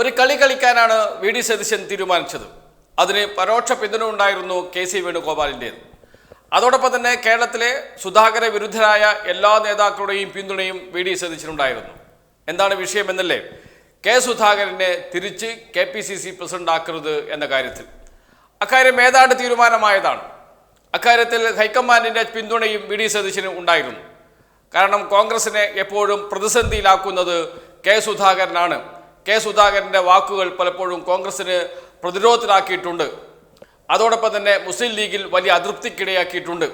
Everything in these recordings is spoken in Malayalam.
ഒരു കളി കളിക്കാനാണ് വി ഡി സതീശൻ തീരുമാനിച്ചത്. അതിന് പരോക്ഷ പിന്തുണ ഉണ്ടായിരുന്നു കെ സി വേണുഗോപാലിന്റേത് അതോടൊപ്പം തന്നെ കേരളത്തിലെ സുധാകര വിരുദ്ധരായ എല്ലാ നേതാക്കളുടെയും പിന്തുണയും വി ഡി സതീശനുണ്ടായിരുന്നു. എന്താണ് വിഷയമെന്നല്ലേ? കെ സുധാകരനെ തിരിച്ച് K P C C president ആക്കരുത് എന്ന കാര്യത്തിൽ. അക്കാര്യം ഏതാണ്ട് തീരുമാനമായതാണ്. അക്കാര്യത്തിൽ ഹൈക്കമാൻഡിന്റെ പിന്തുണയും വി ഡി സതീശന് ഉണ്ടായിരുന്നു. കാരണം കോൺഗ്രസിനെ എപ്പോഴും പ്രതിസന്ധിയിലാക്കുന്നത് കെ സുധാകരനാണ്. കെ സുധാകരന്റെ വാക്കുകൾ പലപ്പോഴും കോൺഗ്രസിന് പ്രതിരോധത്തിലാക്കിയിട്ടുണ്ട്. അതോടൊപ്പം തന്നെ മുസ്ലിം ലീഗിൽ വലിയ അതൃപ്തിക്കിടയാക്കിയിട്ടുണ്ട്.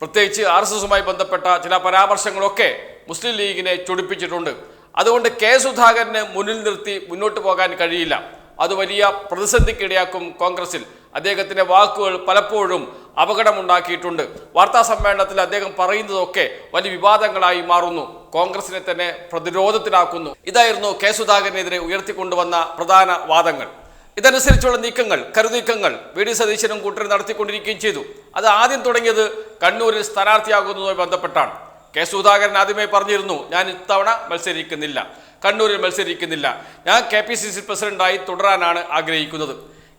പ്രത്യേകിച്ച് ആർ എസ് എസുമായി ബന്ധപ്പെട്ട ചില പരാമർശങ്ങളൊക്കെ മുസ്ലിം ലീഗിനെ ചൊടിപ്പിച്ചിട്ടുണ്ട്. അതുകൊണ്ട് കെ സുധാകരനെ മുന്നിൽ നിർത്തി മുന്നോട്ട് പോകാൻ കഴിയില്ല. അത് വലിയ പ്രതിസന്ധിക്കിടയാക്കും കോൺഗ്രസിൽ. അദ്ദേഹത്തിന്റെ വാക്കുകൾ പലപ്പോഴും അപകടമുണ്ടാക്കിയിട്ടുണ്ട്. വാർത്താ സമ്മേളനത്തിൽ അദ്ദേഹം പറയുന്നതൊക്കെ വലിയ വിവാദങ്ങളായി മാറുന്നു. കോൺഗ്രസിനെ തന്നെ പ്രതിരോധത്തിലാക്കുന്നു. ഇതായിരുന്നു കെ സുധാകരനെതിരെ ഉയർത്തിക്കൊണ്ടുവന്ന പ്രധാന വാദങ്ങൾ. ഇതനുസരിച്ചുള്ള നീക്കങ്ങൾ കരുനീക്കങ്ങൾ വി ഡി സതീശനും കൂട്ടരും നടത്തിക്കൊണ്ടിരിക്കുകയും ചെയ്തു. അത് ആദ്യം തുടങ്ങിയത് കണ്ണൂരിൽ സ്ഥാനാർത്ഥിയാകുന്നതുമായി ബന്ധപ്പെട്ടാണ്. കെ സുധാകരൻ ആദ്യമേ പറഞ്ഞിരുന്നു ഞാൻ ഇത്തവണ മത്സരിക്കുന്നില്ല. കണ്ണൂരിൽ മത്സരിക്കുന്നില്ല. ഞാൻ കെ പി സി സി പ്രസിഡന്റായി തുടരാനാണ് ആഗ്രഹിക്കുന്നത്.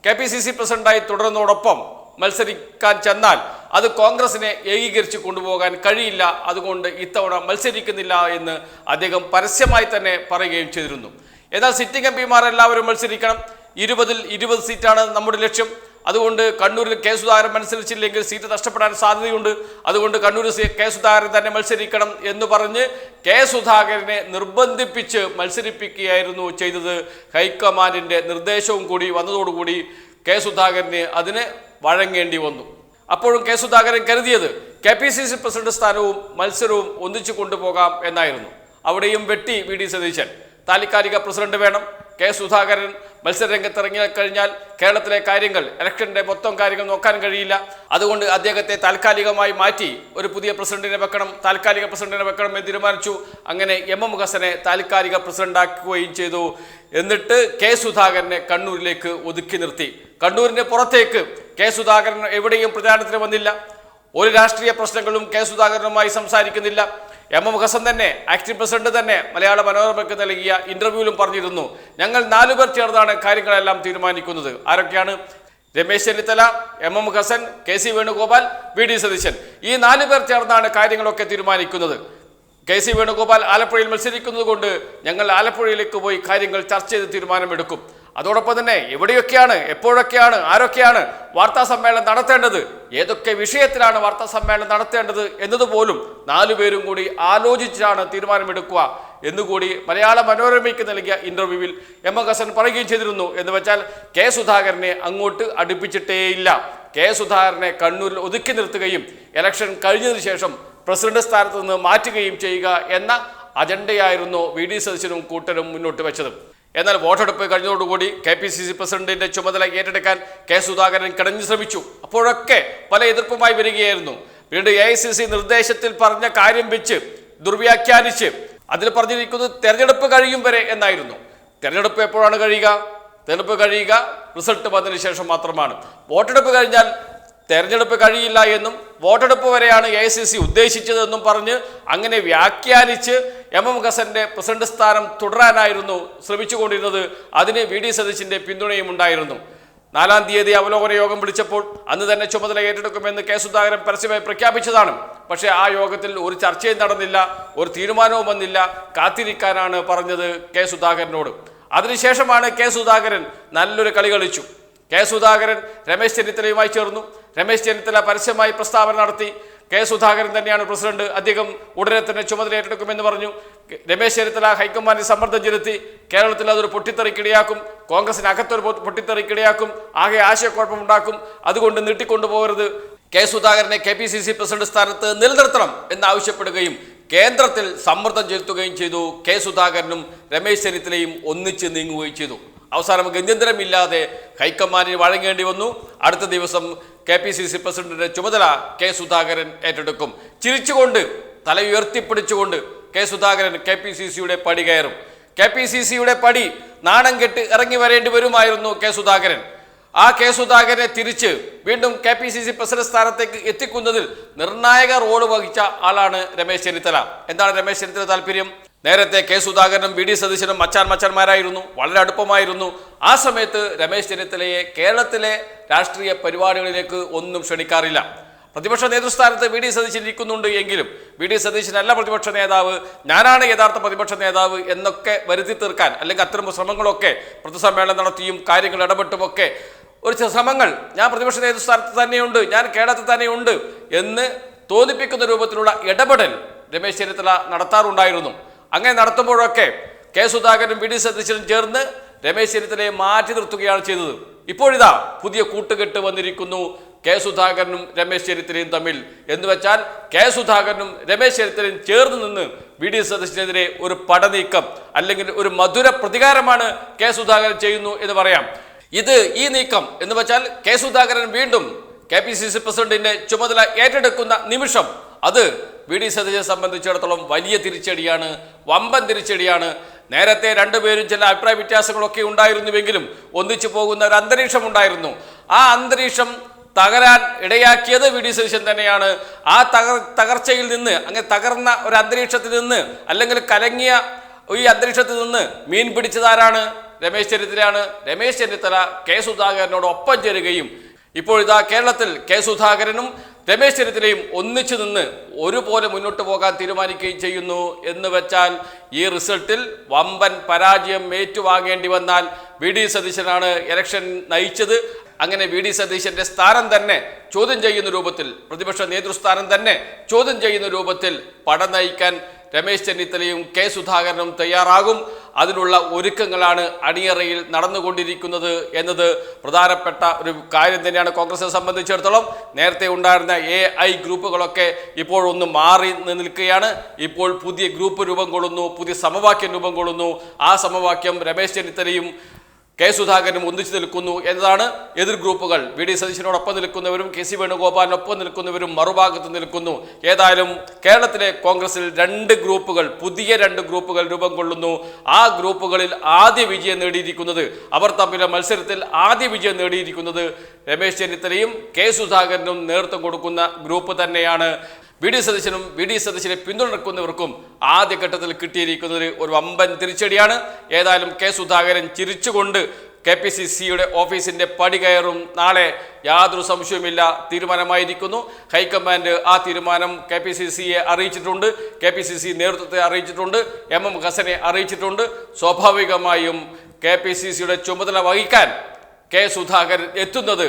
കെ പി സി സി പ്രസിഡന്റായി തുടരുന്നതോടൊപ്പം മത്സരിക്കാൻ ചെന്നാൽ അത് കോൺഗ്രസിനെ ഏകീകരിച്ച് കൊണ്ടുപോകാൻ കഴിയില്ല. അതുകൊണ്ട് ഇത്തവണ മത്സരിക്കുന്നില്ല എന്ന് അദ്ദേഹം പരസ്യമായി തന്നെ പറയുകയും ചെയ്തിരുന്നു. എന്നാൽ സിറ്റിംഗ് എം പിമാർ എല്ലാവരും മത്സരിക്കണം. ഇരുപതിൽ ഇരുപത് സീറ്റാണ് നമ്മുടെ ലക്ഷ്യം. അതുകൊണ്ട് കണ്ണൂരിൽ കെ സുധാകരൻ മത്സരിച്ചില്ലെങ്കിൽ സീറ്റ് നഷ്ടപ്പെടാൻ സാധ്യതയുണ്ട്. അതുകൊണ്ട് കണ്ണൂർ സി- കെ സുധാകരൻ തന്നെ മത്സരിക്കണം എന്ന് പറഞ്ഞ് കെ സുധാകരനെ നിർബന്ധിപ്പിച്ച് മത്സരിപ്പിക്കുകയായിരുന്നു ചെയ്തത്. ഹൈക്കമാൻഡിന്റെ നിർദ്ദേശവും കൂടി വന്നതോടുകൂടി കെ സുധാകരന് അതിന് വഴങ്ങേണ്ടി വന്നു. അപ്പോഴും കെ സുധാകരൻ കരുതിയത് K P C C president സ്ഥാനവും മത്സരവും ഒന്നിച്ചു കൊണ്ടുപോകാം എന്നായിരുന്നു. അവിടെയും വെട്ടി വി ഡി സതീശൻ. താൽക്കാലിക പ്രസിഡന്റ് വേണം. കെ സുധാകരൻ മത്സരരംഗത്ത് ഇറങ്ങി കഴിഞ്ഞാൽ കേരളത്തിലെ കാര്യങ്ങൾ ഇലക്ഷന്റെ മൊത്തം കാര്യങ്ങൾ നോക്കാൻ കഴിയില്ല. അതുകൊണ്ട് അദ്ദേഹത്തെ താൽക്കാലികമായി മാറ്റി ഒരു പുതിയ പ്രസിഡന്റിനെ വെക്കണം താൽക്കാലിക പ്രസിഡന്റിനെ വെക്കണം എന്ന് തീരുമാനിച്ചു. അങ്ങനെ എം എം ഹസനെ താൽക്കാലിക പ്രസിഡന്റാക്കുകയും ചെയ്തു. എന്നിട്ട് കെ സുധാകരനെ കണ്ണൂരിലേക്ക് ഒതുക്കി നിർത്തി. കണ്ണൂരിന്റെ പുറത്തേക്ക് കെ സുധാകരൻ എവിടെയും പ്രചാരണത്തിന് വന്നില്ല. ഒരു രാഷ്ട്രീയ പ്രശ്നങ്ങളും കെ സുധാകരനുമായി സംസാരിക്കുന്നില്ല. എം എം ഹസൻ തന്നെ ആക്ടിംഗ് പ്രസിഡന്റ് തന്നെ മലയാള മനോരമയ്ക്ക് നൽകിയ ഇന്റർവ്യൂവിലും പറഞ്ഞിരുന്നു. ഞങ്ങൾ നാലുപേർ ചേർന്നാണ് കാര്യങ്ങളെല്ലാം തീരുമാനിക്കുന്നത്. ആരൊക്കെയാണ്? Ramesh Chennithala M M Hasan K C Venugopal V D Satheesan. ഈ നാലുപേർ ചേർന്നാണ് കാര്യങ്ങളൊക്കെ തീരുമാനിക്കുന്നത്. കെ സി വേണുഗോപാൽ ആലപ്പുഴയിൽ മത്സരിക്കുന്നത് കൊണ്ട് ഞങ്ങൾ ആലപ്പുഴയിലേക്ക് പോയി കാര്യങ്ങൾ ചർച്ച ചെയ്ത് തീരുമാനമെടുക്കും. അതോടൊപ്പം തന്നെ എവിടെയൊക്കെയാണ് എപ്പോഴൊക്കെയാണ് ആരൊക്കെയാണ് വാർത്താ സമ്മേളനം നടത്തേണ്ടത് ഏതൊക്കെ വിഷയത്തിലാണ് വാർത്താ സമ്മേളനം നടത്തേണ്ടത് എന്നതുപോലും നാലുപേരും കൂടി ആലോചിച്ചാണ് തീരുമാനമെടുക്കുക എന്നുകൂടി മലയാള മനോരമയ്ക്ക് നൽകിയ ഇന്റർവ്യൂവിൽ എം ഹസൻ പറയുകയും ചെയ്തിരുന്നു. എന്ന് വെച്ചാൽ കെ സുധാകരനെ അങ്ങോട്ട് അടുപ്പിച്ചിട്ടേയില്ല. കെ സുധാകരനെ കണ്ണൂരിൽ ഒതുക്കി നിർത്തുകയും ഇലക്ഷൻ കഴിഞ്ഞതിന് ശേഷം പ്രസിഡന്റ് സ്ഥാനത്ത് നിന്ന് മാറ്റുകയും ചെയ്യുക എന്ന അജണ്ടയായിരുന്നു വി ഡി സതീശനും കൂട്ടരും മുന്നോട്ട് വെച്ചത്. എന്നാൽ വോട്ടെടുപ്പ് കഴിഞ്ഞതോടുകൂടി കെ പി സി സി പ്രസിഡന്റിന്റെ ചുമതല ഏറ്റെടുക്കാൻ കെ സുധാകരൻ കിടഞ്ഞു ശ്രമിച്ചു. അപ്പോഴൊക്കെ പല എതിർപ്പുമായി വരികയായിരുന്നു. പിന്നീട് എ ഐ സി സി നിർദ്ദേശത്തിൽ പറഞ്ഞ കാര്യം വെച്ച് ദുർവ്യാഖ്യാനിച്ച് അതിൽ പറഞ്ഞിരിക്കുന്നത് തെരഞ്ഞെടുപ്പ് കഴിയും വരെ എന്നായിരുന്നു. തെരഞ്ഞെടുപ്പ് എപ്പോഴാണ് കഴിയുക? തെരഞ്ഞെടുപ്പ് കഴിയുക റിസൾട്ട് വന്നതിന് ശേഷം മാത്രമാണ്. വോട്ടെടുപ്പ് കഴിഞ്ഞാൽ തെരഞ്ഞെടുപ്പ് കഴിയില്ല എന്നും വോട്ടെടുപ്പ് വരെയാണ് എ സി സി ഉദ്ദേശിച്ചതെന്നും പറഞ്ഞ് അങ്ങനെ വ്യാഖ്യാനിച്ച് എം എം ഹസന്റെ പ്രസിഡന്റ് സ്ഥാനം തുടരാനായിരുന്നു ശ്രമിച്ചുകൊണ്ടിരുന്നത്. അതിന് വി ഡി സതീശിന്റെ പിന്തുണയും ഉണ്ടായിരുന്നു. നാലാം തീയതി അവലോകന യോഗം വിളിച്ചപ്പോൾ അന്ന് തന്നെ ചുമതല ഏറ്റെടുക്കുമെന്ന് കെ സുധാകരൻ പരസ്യമായി പ്രഖ്യാപിച്ചതാണ്. പക്ഷേ ആ യോഗത്തിൽ ഒരു ചർച്ചയും നടന്നില്ല ഒരു തീരുമാനവും വന്നില്ല. കാത്തിരിക്കാനാണ് പറഞ്ഞത് കെ സുധാകരനോട്. അതിനുശേഷമാണ് കെ സുധാകരൻ നല്ലൊരു കളി കളിച്ചു. കെ സുധാകരൻ രമേശ് ചെന്നിത്തലയുമായി ചേർന്നു. രമേശ് ചെന്നിത്തല പരസ്യമായി പ്രസ്താവന നടത്തി. കെ സുധാകരൻ തന്നെയാണ് പ്രസിഡന്റ്. അദ്ദേഹം ഉടനെ തന്നെ ചുമതല ഏറ്റെടുക്കുമെന്ന് പറഞ്ഞു. രമേശ് ചെന്നിത്തല ഹൈക്കമാൻഡിൽ സമ്മർദ്ദം ചെലുത്തി. കേരളത്തിൽ അതൊരു പൊട്ടിത്തെറിക്കിടയാക്കും. കോൺഗ്രസിന് അകത്തൊരു പൊട്ടിത്തെറിക്കിടയാക്കും. ആകെ ആശയക്കുഴപ്പമുണ്ടാക്കും. അതുകൊണ്ട് നീട്ടിക്കൊണ്ടുപോകരുത്. കെ സുധാകരനെ K P C C president സ്ഥാനത്ത് നിലനിർത്തണം എന്നാവശ്യപ്പെടുകയും കേന്ദ്രത്തിൽ സമ്മർദ്ദം ചെലുത്തുകയും ചെയ്തു. കെ സുധാകരനും രമേശ് ചെന്നിത്തലയും ഒന്നിച്ച് നീങ്ങുകയും ചെയ്തു. അവസാനം ഗത്യന്തരമില്ലാതെ ഹൈക്കമാൻഡിന് വഴങ്ങേണ്ടി വന്നു. അടുത്ത ദിവസം കെ പി സി സി പ്രസിഡന്റിന്റെ ചുമതല കെ സുധാകരൻ ഏറ്റെടുക്കും. ചിരിച്ചുകൊണ്ട് തല ഉയർത്തിപ്പിടിച്ചുകൊണ്ട് K Sudhakaran K P C സിയുടെ പടി കയറും. കെ പി സി സിയുടെ പടി നാണം കെട്ട് ഇറങ്ങി വരേണ്ടി വരുമായിരുന്നു കെ സുധാകരൻ. ആ കെ സുധാകരനെ തിരിച്ച് വീണ്ടും K P C C president സ്ഥാനത്തേക്ക് എത്തിക്കുന്നതിൽ നിർണായക റോൾ വഹിച്ച ആളാണ് രമേശ് ചെന്നിത്തല. എന്താണ് രമേശ് ചെന്നിത്തല താല്പര്യം? നേരത്തെ കെ സുധാകരനും വി ഡി സതീശനും മച്ചാൻ മച്ചാന്മാരായിരുന്നു വളരെ അടുപ്പമായിരുന്നു. ആ സമയത്ത് രമേശ് ചെന്നിത്തലയെ കേരളത്തിലെ രാഷ്ട്രീയ പരിപാടികളിലേക്ക് ഒന്നും ക്ഷണിക്കാറില്ല. പ്രതിപക്ഷ നേതൃസ്ഥാനത്ത് വി ഡി സതീശൻ ഇരിക്കുന്നുണ്ട് എങ്കിലും വി ഡി സതീശനല്ല പ്രതിപക്ഷ നേതാവ് ഞാനാണ് യഥാർത്ഥ പ്രതിപക്ഷ നേതാവ് എന്നൊക്കെ വരുത്തി തീർക്കാൻ അല്ലെങ്കിൽ അത്തരം ശ്രമങ്ങളൊക്കെ പ്രതിസമ്മേളനം നടത്തിയും കാര്യങ്ങൾ ഇടപെട്ടുമൊക്കെ ഒരു ശ്രമങ്ങൾ ഞാൻ പ്രതിപക്ഷ നേതൃസ്ഥാനത്ത് തന്നെയുണ്ട് ഞാൻ കേരളത്തിൽ തന്നെയുണ്ട് എന്ന് തോന്നിപ്പിക്കുന്ന രൂപത്തിലുള്ള ഇടപെടൽ രമേശ് ചെന്നിത്തല നടത്താറുണ്ടായിരുന്നു. അങ്ങനെ നടത്തുമ്പോഴൊക്കെ കെ സുധാകരനും വി ഡി സതീശനും ചേർന്ന് രമേശ് ചെന്നിത്തലയെ മാറ്റി നിർത്തുകയാണ് ചെയ്തത്. ഇപ്പോഴിതാ പുതിയ കൂട്ടുകെട്ട് വന്നിരിക്കുന്നു കെ സുധാകരനും രമേശ് ചെന്നിത്തലയും തമ്മിൽ. എന്ന് വെച്ചാൽ കെ സുധാകരനും രമേശ് ചെന്നിത്തലയും ചേർന്ന് നിന്ന് വി ഡി സതീശനെതിരെ ഒരു പടനീക്കം അല്ലെങ്കിൽ ഒരു മധുര പ്രതികാരമാണ് കെ സുധാകരൻ ചെയ്യുന്നു എന്ന് പറയാം. ഇത് ഈ നീക്കം എന്ന് വെച്ചാൽ കെ സുധാകരൻ വീണ്ടും കെ പി സി സി പ്രസിഡന്റിന്റെ ചുമതല ഏറ്റെടുക്കുന്ന നിമിഷം അത് വി ഡി സതീശനെ സംബന്ധിച്ചിടത്തോളം വലിയ തിരിച്ചടിയാണ് വമ്പൻ തിരിച്ചടിയാണ്. നേരത്തെ രണ്ടുപേരും ചില അഭിപ്രായ വ്യത്യാസങ്ങളൊക്കെ ഉണ്ടായിരുന്നുവെങ്കിലും ഒന്നിച്ചു പോകുന്ന ഒരു അന്തരീക്ഷം ഉണ്ടായിരുന്നു. ആ അന്തരീക്ഷം തകരാൻ ഇടയാക്കിയത് വി ഡി സതീശൻ തന്നെയാണ്. ആ തകർ തകർച്ചയിൽ നിന്ന് അങ്ങനെ തകർന്ന ഒരു അന്തരീക്ഷത്തിൽ നിന്ന് അല്ലെങ്കിൽ കലങ്ങിയ ഈ അന്തരീക്ഷത്തിൽ നിന്ന് മീൻ പിടിച്ചതാരാണ്? രമേശ് ചെന്നിത്തലയാണ്. രമേശ് ചെന്നിത്തല കെ സുധാകരനോട് ഒപ്പം ചേരുകയും ഇപ്പോൾ ഇതാ കേരളത്തിൽ കെ സുധാകരനും രമേശ് ചെന്നിത്തലയും ഒന്നിച്ചു നിന്ന് ഒരുപോലെ മുന്നോട്ട് പോകാൻ തീരുമാനിക്കുകയും ചെയ്യുന്നു എന്ന് വെച്ചാൽ ഈ റിസൾട്ടിൽ വമ്പൻ പരാജയം ഏറ്റുവാങ്ങേണ്ടി വന്നാൽ വി ഡി സതീശനാണ് ഇലക്ഷൻ നയിച്ചത്. അങ്ങനെ വി ഡി സതീശന്റെ സ്ഥാനം തന്നെ ചോദ്യം ചെയ്യുന്ന രൂപത്തിൽ പ്രതിപക്ഷ നേതൃസ്ഥാനം തന്നെ ചോദ്യം ചെയ്യുന്ന രൂപത്തിൽ പട നയിക്കാൻ രമേശ് ചെന്നിത്തലയും കെ സുധാകരനും തയ്യാറാകും. അതിനുള്ള ഒരുക്കങ്ങളാണ് അണിയറയിൽ നടന്നുകൊണ്ടിരിക്കുന്നത് എന്നത് പ്രധാനപ്പെട്ട ഒരു കാര്യം തന്നെയാണ് കോൺഗ്രസിനെ സംബന്ധിച്ചിടത്തോളം നേരത്തെ ഉണ്ടായിരുന്ന എ ഐ ഗ്രൂപ്പുകളൊക്കെ ഇപ്പോഴൊന്ന് മാറി നിൽക്കുകയാണ്. ഇപ്പോൾ പുതിയ ഗ്രൂപ്പ് രൂപം കൊള്ളുന്നു പുതിയ സമവാക്യം രൂപം കൊള്ളുന്നു. ആ സമവാക്യം രമേശ് ചെന്നിത്തലയും കെ സുധാകരനും ഒന്നിച്ചു നിൽക്കുന്നു എന്നതാണ് എതിർ ഗ്രൂപ്പുകൾ. വി ഡി സതീശനോടൊപ്പം നിൽക്കുന്നവരും കെ സി വേണുഗോപാലിനൊപ്പം നിൽക്കുന്നവരും മറുഭാഗത്ത് നിൽക്കുന്നു. ഏതായാലും കേരളത്തിലെ കോൺഗ്രസിൽ രണ്ട് ഗ്രൂപ്പുകൾ പുതിയ രണ്ട് ഗ്രൂപ്പുകൾ രൂപം കൊള്ളുന്നു. ആ ഗ്രൂപ്പുകളിൽ ആദ്യ വിജയം നേടിയിരിക്കുന്നത് അവർ തമ്മിലെ മത്സരത്തിൽ ആദ്യ വിജയം നേടിയിരിക്കുന്നത് രമേശ് ചെന്നിത്തലയും കെ സുധാകരനും നേതൃത്വം കൊടുക്കുന്ന ഗ്രൂപ്പ് തന്നെയാണ്. വി ഡി സതീശനും വി ഡി സതീശനെ പിന്തുണക്കുന്നവർക്കും ആദ്യഘട്ടത്തിൽ കിട്ടിയിരിക്കുന്നത് ഒരു വമ്പൻ തിരിച്ചടിയാണ്. ഏതായാലും കെ സുധാകരൻ ചിരിച്ചുകൊണ്ട് കെ പി സി സിയുടെ ഓഫീസിന്റെ പടി കയറും. നാളെ യാതൊരു സംശയവുമില്ല തീരുമാനമായിരിക്കുന്നു. ഹൈക്കമാൻഡ് ആ തീരുമാനം കെ പി സി സിയെ അറിയിച്ചിട്ടുണ്ട്. കെ പി സി സി നേതൃത്വത്തെ അറിയിച്ചിട്ടുണ്ട്. എം എം ഹസനെ അറിയിച്ചിട്ടുണ്ട്. സ്വാഭാവികമായും കെ പി സി സിയുടെ ചുമതല വഹിക്കാൻ കെ സുധാകരൻ എത്തുന്നത്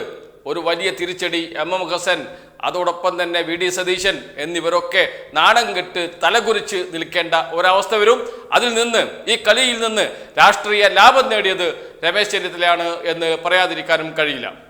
ഒരു വലിയ തിരിച്ചടി. എം എം ഹസൻ അതോടൊപ്പം തന്നെ വി ഡി സതീശൻ എന്നിവരൊക്കെ നാണം കെട്ട് തലകുറിച്ച് നിൽക്കേണ്ട ഒരവസ്ഥ വരും. അതിൽ നിന്ന് ഈ കളിയിൽ നിന്ന് രാഷ്ട്രീയ ലാഭം നേടിയത് രമേശ് ചെന്നിത്തലയാണ് എന്ന് പറയാതിരിക്കാനും കഴിയില്ല.